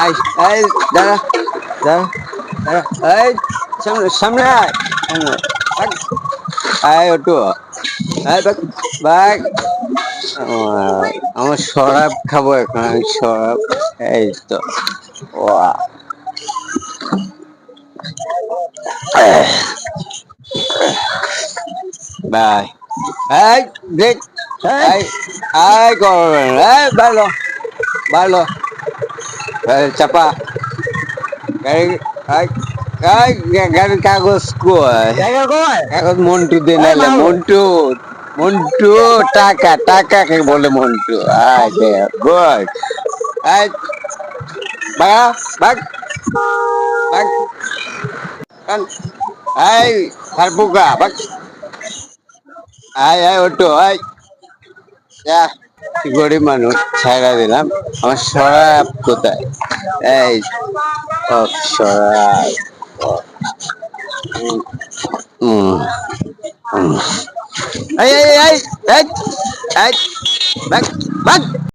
এই এই দাঁড়া দাঁড়া দাঁড়া এই সামনে সামনে আয় সামনে আয়। বাগ। আয় ওটু আয় বাগ বাগ আমার আমার শরাব খাবো এখন আমি শরাব এই তো ওয়া বাই এই দেখ এই এই করবেন এই ভালো ভালো এই চাপা। গাড়ি গাড়ির কাগজ কয় কাগজ মন্টু দে নাইলে। মন্টু মন্টু টাকা টাকা কে বলে মন্টু। দে গুড এই বাগা বাগ বাগ কান এই হারপুকা বাগ আয় আয় ওটো আয়। যা। গরিব মানুষ ছায়া দিলাম। আমার সরাব কোথায়? এই সরাব। এই এই এই এই এই